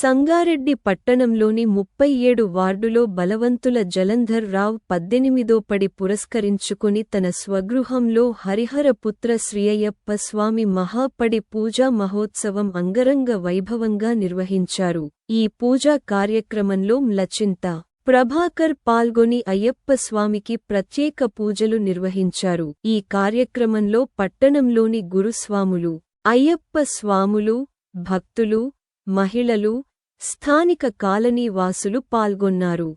సంగారెడ్డి పట్టణంలోని ముప్పై ఏడు వార్డులో బలవంతుల జలంధర్ రావ్ పద్దెనిమిదో పడి పురస్కరించుకుని తన స్వగృహంలో హరిహరపుత్ర శ్రీయప్ప స్వామి మహాపడి పూజా మహోత్సవం అంగరంగ వైభవంగా నిర్వహించారు. ఈ పూజా కార్యక్రమంలో మ్లచింత ప్రభాకర్ పాల్గొని అయ్యప్ప స్వామికి ప్రత్యేక పూజలు నిర్వహించారు. ఈ కార్యక్రమంలో పట్టణంలోని గురుస్వాములు అయ్యప్ప స్వాములు భక్తులు మహిళలు స్థానిక కాలనీ వాసులు పాల్గొన్నారు.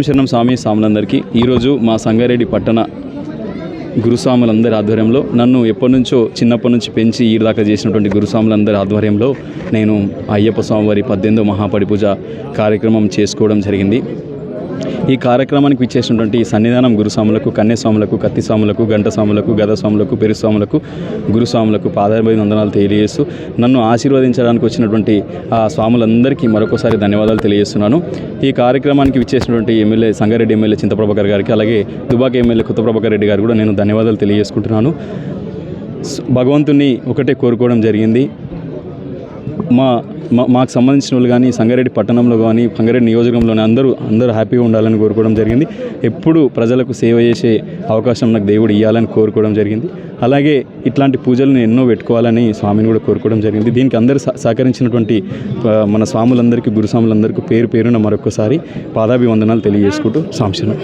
రామశరణం స్వామి స్వాములందరికీ ఈరోజు మా సంగారెడ్డి పట్టణ గురుస్వాములందరి ఆధ్వర్యంలో నన్ను ఎప్పటి నుంచో చిన్నప్పటి నుంచి పెంచి ఈ దాకా చేసినటువంటి గురుస్వాములందరి ఆధ్వర్యంలో నేను అయ్యప్ప స్వామి వారి పద్దెనిమిదో మహాపడి పూజ కార్యక్రమం చేసుకోవడం జరిగింది. ఈ కార్యక్రమానికి విచ్చేసినటువంటి సన్నిధానం గురుస్వాములకు కన్యస్వాములకు కత్తిస్వాములకు గంటస్వాములకు గదస్వాములకు పెరుస్వాములకు గురుస్వాములకు పాదాభివందనాలు తెలియజేస్తూ నన్ను ఆశీర్వదించడానికి వచ్చినటువంటి ఆ స్వాములందరికీ మరొకసారి ధన్యవాదాలు తెలియజేస్తున్నాను. ఈ కార్యక్రమానికి విచ్చేసినటువంటి ఎమ్మెల్యే సంగారెడ్డి ఎమ్మెల్యే చింతప్రభాకర్ గారికి అలాగే దుబాక ఎమ్మెల్యే కొత్తప్రభాకర్ రెడ్డి గారు కూడా నేను ధన్యవాదాలు తెలియజేసుకుంటున్నాను. భగవంతుని భగవంతుణ్ణి ఒకటే కోరుకోవడం జరిగింది. మా మా మాకు సంబంధించిన వాళ్ళు కానీ సంగారెడ్డి పట్టణంలో కానీ సంగారెడ్డి నియోజకవర్గంలోనే అందరూ అందరూ హ్యాపీగా ఉండాలని కోరుకోవడం జరిగింది. ఎప్పుడు ప్రజలకు సేవ చేసే అవకాశం నాకు దేవుడు ఇవ్వాలని కోరుకోవడం జరిగింది. అలాగే ఇట్లాంటి పూజలు నేను ఎన్నో పెట్టుకోవాలని స్వామిని కూడా కోరుకోవడం జరిగింది. దీనికి అందరూ సహకరించినటువంటి మన స్వాములందరికీ గురుస్వాములందరికీ పేరు పేరున మరొకసారి పాదాభివందనాలు తెలియజేసుకుంటూ సాంశనం.